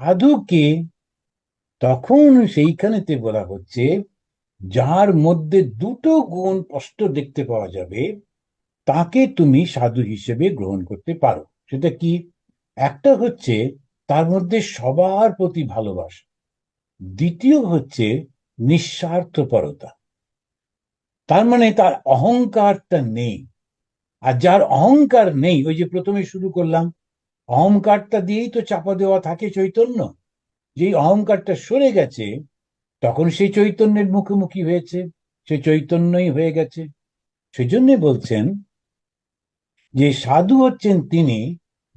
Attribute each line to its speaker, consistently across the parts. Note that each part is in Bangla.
Speaker 1: সাধুকে তখন সেইখানেতে বলা হচ্ছে, যার মধ্যে দুটো গুণ স্পষ্ট দেখতে পাওয়া যাবে, তাকে তুমি সাধু হিসেবে গ্রহণ করতে পারো। সেটা কি? একটা হচ্ছে, তার মধ্যে সবার প্রতি ভালোবাসা। দ্বিতীয় হচ্ছে, নিঃস্বার্থপরতা। তার মানে তার অহংকারটা নেই। আর যার অহংকার নেই, ওই যে প্রথমে শুরু করলাম অহংকারটা দিয়েই তো চাপা দেওয়া থাকে চৈতন্য। যেই অহংকারটা সরে গেছে, তখন সেই চৈতন্যের মুখোমুখি হয়েছে, সে চৈতন্যই হয়ে গেছে। সেজন্যই বলছেন যে সাধু হচ্ছেন তিনি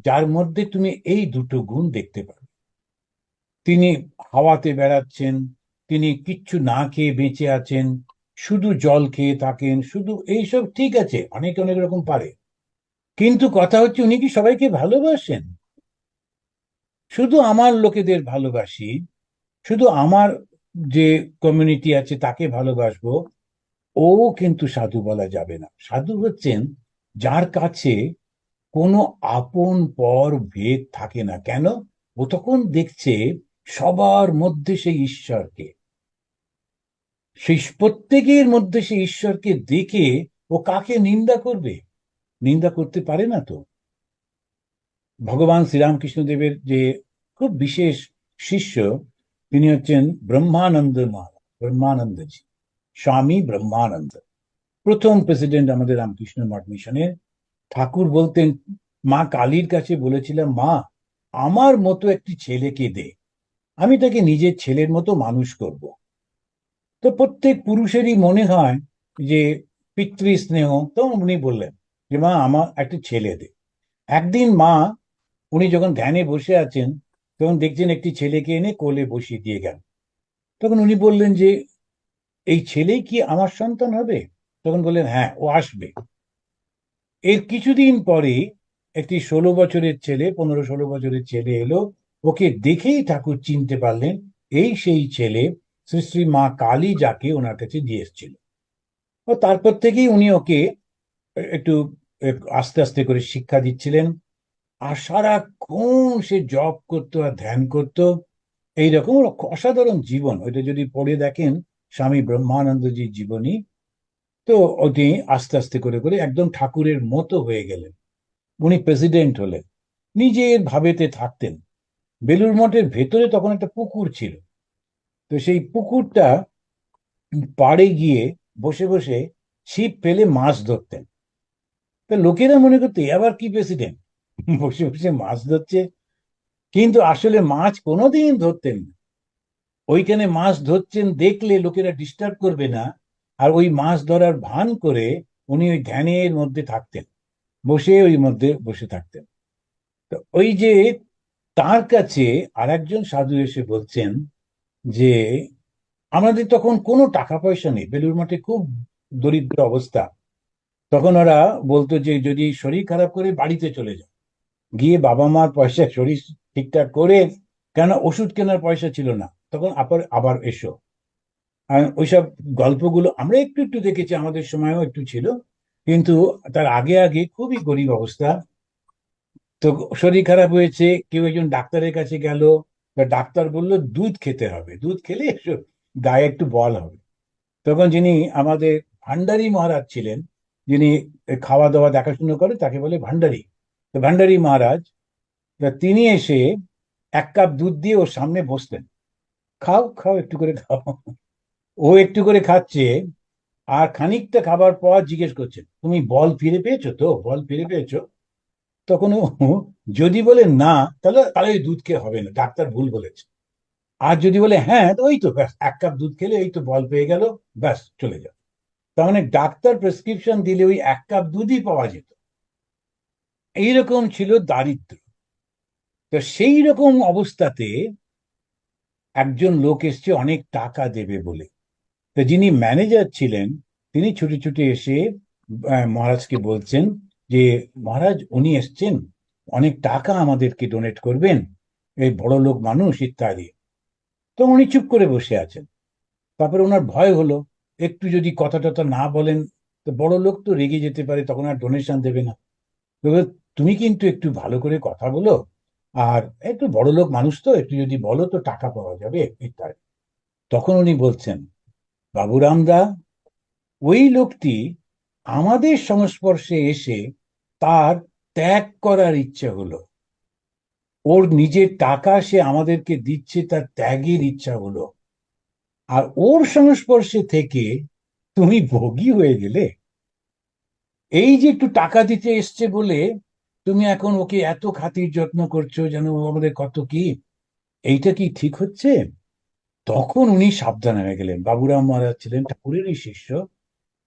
Speaker 1: যার মধ্যে তুমি এই দুটো গুণ দেখতে পাবে। তিনি হাওয়াতে বেড়াচ্ছেন, তিনি কিচ্ছু না খেয়ে বেঁচে আছেন, শুধু জল খেয়ে থাকেন, শুধু এইসব ঠিক আছে, অনেক অনেক রকম পারে। কিন্তু কথা হচ্ছে উনি কি সবাইকে ভালোবাসেন? শুধু আমার লোকেদের ভালোবাসি, শুধু আমার যে কমিউনিটি আছে তাকে ভালোবাসবো, ও কিন্তু সাধু বলা যাবে না। সাধু হচ্ছেন যার কাছে কোনো আপন পর ভেদ থাকে না। কেন? ও তখন দেখছে সবার মধ্যে সেই ঈশ্বরকে। সেই প্রত্যেকের মধ্যে সেই ঈশ্বরকে দেখে ও কাকে নিন্দা করবে? নিন্দা করতে পারে না তো? ভগবান শ্রীরামকৃষ্ণদেবের যে খুব বিশেষ শিষ্য, তিনি হচ্ছেন ব্রহ্মানন্দ ব্রহ্মানন্দজি, স্বামী ব্রহ্মানন্দ। প্রথম প্রেসিডেন্ট আমাদের রামকৃষ্ণ মঠ মিশনের। ঠাকুর বলতেন, মা কালীর কাছে বলেছিলাম, মা, আমার মতো একটি ছেলেকে দে। আমি তাকে নিজের ছেলের মতো মানুষ করব। তো প্রত্যেক পুরুষেরই মনে হয় যে পিতৃ স্নেহ তো উনি বললেন যে, মা, আমার একটা ছেলে দে। একদিন মা, উনি যখন ধ্যানে বসে আছেন, তখন দেখছেন একটি ছেলেকে এনে কোলে বসিয়ে দিয়ে গেল। তখন উনি বললেন যে, এই ছেলেই কি আমার সন্তান হবে? তখন বললেন হ্যাঁ ও আসবে। এর কিছুদিন পরে একটি ষোলো বছরের ছেলে, পনেরো ষোলো বছরের ছেলে এলো। ওকে দেখেই ঠাকুর চিনতে পারলেন, এই সেই ছেলে শ্রী শ্রী মা কালী যাকে ওনার কাছে দিয়ে এসেছিল। ও তারপর থেকেই উনি ওকে একটু আস্তে আস্তে করে শিক্ষা দিচ্ছিলেন। আর সারাক্ষণ সে জব করতো আর ধ্যান করতো, এইরকম অসাধারণ জীবন। ওইটা যদি পড়ে দেখেন স্বামী ব্রহ্মানন্দজির জীবনী, তো ওটি আস্তে আস্তে করে করে একদম ঠাকুরের মতো হয়ে গেলেন। উনি প্রেসিডেন্ট হলেন। নিজের ভাবেতে থাকতেন। বেলুর মঠের ভেতরে তখন একটা পুকুর ছিল। তো সেই পুকুরটা পাড়ে গিয়ে বসে বসে ছিপ ফেলে মাছ ধরতেন। তা লোকেরা মনে করতো আবার কি প্রেসিডেন্ট বসে বসে মাছ ধরছে। কিন্তু আসলে মাছ কোনোদিন ধরতেন না। ওইখানে মাছ ধরছেন দেখলে লোকেরা ডিস্টার্ব করবে না। আর ওই মাছ ধরার ভান করে উনি ওই ধ্যানের মধ্যে থাকতেন। বসে ওই মধ্যে বসে থাকতেন। তো ওই যে তার কাছে আর একজন সাধু এসে বলছেন যে, আমাদের তখন কোনো টাকা পয়সা নেই। বেলুর মাঠে খুব দরিদ্র অবস্থা। তখন ওরা বলতো যে, যদি শরীর খারাপ করে বাড়িতে চলে যাও। গিয়ে বাবা মার পয়সা শরীর ঠিকঠাক করে কেন ওষুধ কেনার পয়সা ছিল না। তখন আবার আবার এসো। ওইসব গল্পগুলো আমরা একটু একটু দেখেছি, আমাদের সময়ও একটু ছিল। কিন্তু তার আগে আগে খুবই গরিব অবস্থা। তো শরীর খারাপ হয়েছে, কেউ একজন ডাক্তারের কাছে গেল। ডাক্তার বলল, দুধ খেতে হবে। দুধ খেলে গায়ে একটু বল হবে। তখন যিনি আমাদের ভান্ডারী মহারাজ ছিলেন যিনি খাওয়া দাওয়া দেখাশুনো করে, তাকে বলে ভান্ডারী। তো ভান্ডারী মহারাজ তিনি এসে এক কাপ দুধ দিয়ে ওর সামনে বসতেন খাও খাও, একটু করে খাও। ও একটু করে খাচ্ছে আর খানিকটা খাবার পর জিজ্ঞেস করছে, তুমি বল ফিরে পেয়েছ তো? বল ফিরে পেয়েছ? তখন ও, যদি বলে না, তাহলে তাহলে ওই দুধ খেয়ে হবে না, ডাক্তার ভুল বলেছে। আর যদি বলে হ্যাঁ ওই তো, ব্যাস, এক কাপ দুধ খেলে এই তো বল পেয়ে গেল, ব্যাস, চলে যাও। তার মানে ডাক্তার প্রেসক্রিপশন দিলে ওই এক কাপ দুধই পাওয়া যেত। এইরকম ছিল দারিদ্র। তো সেই রকম অবস্থাতে একজন লোক এসছে, অনেক টাকা দেবে বলে। তো যিনি ম্যানেজার ছিলেন, তিনি ছুটে ছুটে এসে মহারাজকে বলছেন যে, মহারাজ, উনি এসছেন। অনেক টাকা আমাদেরকে ডোনেট করবেন। এই বড় লোক মানুষ, ইত্যাদি। তো উনি চুপ করে বসে আছেন। তারপরে ওনার ভয় হলো। একটু যদি কথা টথা না বলেন, তো বড় লোক তো রেগে যেতে পারে, তখন আর ডোনেশন দেবে না। তুমি কিন্তু একটু ভালো করে কথা বলো, আর একটু বড় লোক মানুষ তো, একটু যদি বলো তো টাকা পাওয়া যাবে, ইত্যাদি। তখন উনি বলছেন বাবুরামদা ওই লোকটি আমাদের সংস্পর্শে এসে তার ত্যাগ করার ইচ্ছা হলো। ওর নিজের টাকা সে আমাদেরকে দিচ্ছে, তার ত্যাগের ইচ্ছা হলো। আর ওর সংস্পর্শে থেকে তুমি ভোগী হয়ে গেলে? এই যে একটু টাকা দিতে এসছে বলে তুমি এখন ওকে এত খাতির যত্ন করছ যেন আমাদের কত কি? এইটা কি ঠিক হচ্ছে? তখন উনি সাবধান হয়ে গেলেন। বাবুরাম মহারাজ ছিলেন ঠাকুরেরই শিষ্য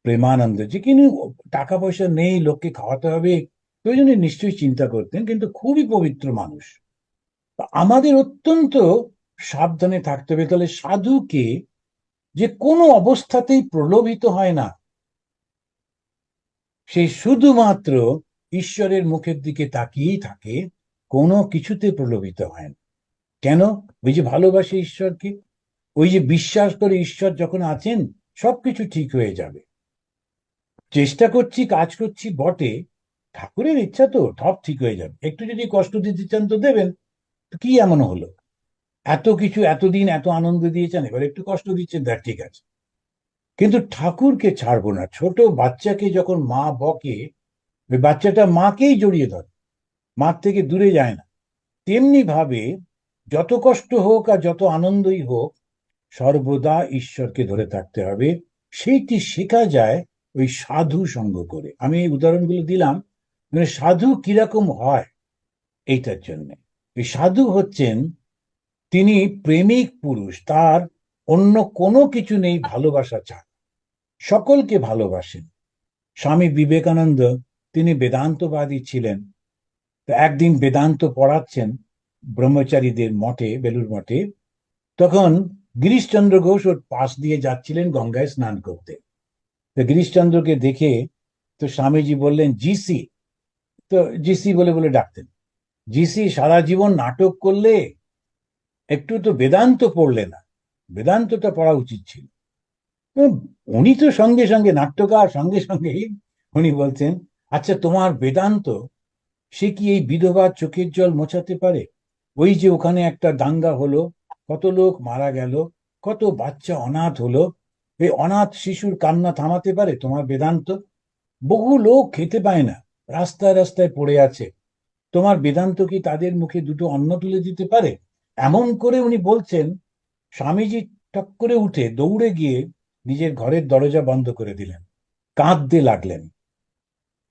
Speaker 1: প্রেমানন্দ যে কিন্তু টাকা পয়সা নেই, লোককে খাওয়াতে হবে ওই জন্য নিশ্চয়ই চিন্তা করতেন, কিন্তু খুবই পবিত্র মানুষ। আমাদের অত্যন্ত সাবধানে থাকতে হবে। তাহলে সাধুকে যে কোনো অবস্থাতেই প্রলোভিত হয় না। সে শুধুমাত্র ঈশ্বরের মুখের দিকে তাকিয়েই থাকে, কোনো কিছুতে প্রলোভিত হয় না। কেন? ওই যে ভালোবাসে ঈশ্বরকে, ওই যে বিশ্বাস করে ঈশ্বর যখন আছেন, সবকিছু ঠিক হয়ে যাবে। চেষ্টা করছি, কাজ করছি, বটে, ঠাকুরের ইচ্ছা তো, সব ঠিক হয়ে যাবে। একটু যদি কষ্ট দিতে চান তো দেবেন কি এমন হলো? এত কিছু এতদিন এত আনন্দ দিয়েছেন, এবার একটু কষ্ট দিচ্ছেন, দেখ, ঠিক আছে। কিন্তু ঠাকুরকে ছাড়বো না, ছোট বাচ্চাকে যখন মা বকে, ওই বাচ্চাটা মাকেই জড়িয়ে ধরে, মার থেকে দূরে যায় না। তেমনি ভাবে যত কষ্ট হোক আর যত আনন্দই হোক, সর্বদা ঈশ্বরকে ধরে থাকতে হবে। সেইটি শেখা যায় ওই সাধু সঙ্গ করে। আমি এই উদাহরণগুলো দিলাম মানে সাধু কীরকম হয়, এইটার জন্য। এই সাধু হচ্ছেন তিনি প্রেমিক পুরুষ, তার অন্য কোনো কিছু নেই, ভালোবাসা চান। সকলকে ভালোবাসেন। স্বামী বিবেকানন্দ, তিনি বেদান্তবাদী ছিলেন। তো একদিন বেদান্ত পড়াচ্ছেন ব্রহ্মচারীদের মঠে বেলুর মঠে। তখন গিরিশচন্দ্র ঘোষ ওর পাশ দিয়ে যাচ্ছিলেন গঙ্গায় স্নান করতে। তো গিরিশচন্দ্রকে দেখে তো স্বামীজি বললেন, জিসি। তো জিসি বলে বলে ডাকতেন। জিসি, সারা জীবন নাটক করলে একটু তো বেদান্ত পড়লে না। বেদান্তটা পড়া উচিত ছিল। উনি তো সঙ্গে সঙ্গে নাট্যকার, সঙ্গে সঙ্গেই উনি বলছেন আচ্ছা তোমার বেদান্ত, সে কি এই বিধবার চোখের জল মোছাতে পারে? ওই যে ওখানে একটা দাঙ্গা হলো, কত লোক মারা গেল, কত বাচ্চা অনাথ হলো, এই অনাথ শিশুর কান্না থামাতে পারে তোমার বেদান্ত? বহু লোক খেতে পায় না, রাস্তায় রাস্তায় পড়ে আছে। তোমার বেদান্ত কি তাদের মুখে দুটো অন্ন তুলে দিতে পারে? এমন করে উনি বলছেন, স্বামীজি টক করে উঠে দৌড়ে গিয়ে নিজের ঘরের দরজা বন্ধ করে দিলেন, কাঁদতে লাগলেন।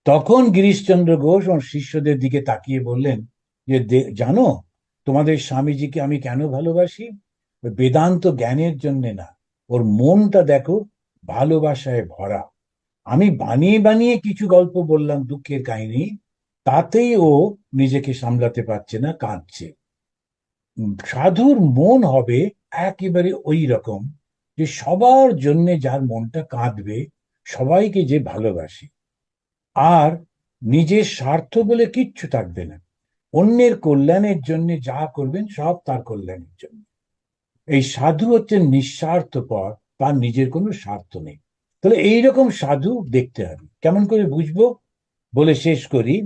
Speaker 1: তখন গিরিশচন্দ্র ঘোষ ওর শিষ্যদের দিকে তাকিয়ে বললেন, যে জানো, তোমাদের স্বামীজিকে আমি কেন ভালোবাসি? বেদান্ত জ্ঞানের জন্যে না, ওর মনটা দেখো ভালোবাসায় ভরা। আমি বানিয়ে বানিয়ে কিছু গল্প বললাম দুঃখের কাহিনী, তাতেই ও নিজেকে সামলাতে পারছে না, কাঁদছে। সাধুর মন হবে একেবারে ওই রকম যে সবার জন্য যার মনটা কাঁদবে, সবাইকে যে ভালোবাসে। আর নিজের স্বার্থ বলে কিচ্ছু থাকবে না। অন্যের কল্যাণের জন্য যা করবেন সব তার কল্যাণের জন্য। এই সাধু হচ্ছেন নিঃস্বার্থপর, তার নিজের কোনো স্বার্থ নেই। তাহলে এইরকম সাধু দেখতে হবে। কেমন করে বুঝব? বলে শেষ করি।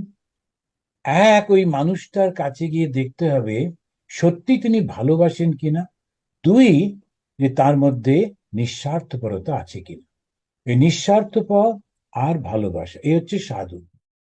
Speaker 1: এক ওই মানুষটার কাছে গিয়ে দেখতে হবে সত্যি তিনি ভালোবাসেন কিনা? দুই, যে তার মধ্যে নিঃস্বার্থপরতা আছে কিনা? এই নিঃস্বার্থপর আর ভালোবাসা, এই হচ্ছে সাধু।